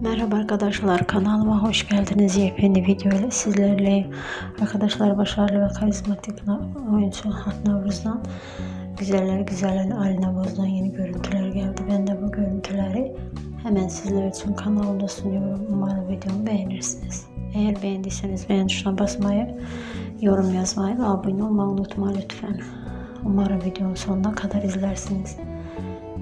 Merhaba arkadaşlar kanalıma hoş geldiniz. Yepyeni video ile sizlerleyim. Arkadaşlar başarılı ve karizmatik oyuncu Hat Navruz'dan güzeller güzeller Alina Boz'dan yeni görüntüler geldi. Ben de bu görüntüleri hemen sizler için kanalımda sunuyorum. Umarım videomu beğenirsiniz. Eğer beğendiyseniz beğen tuşuna basmayı, yorum yazmayı ve abone olmayı unutma lütfen. Umarım videonun sonuna kadar izlersiniz.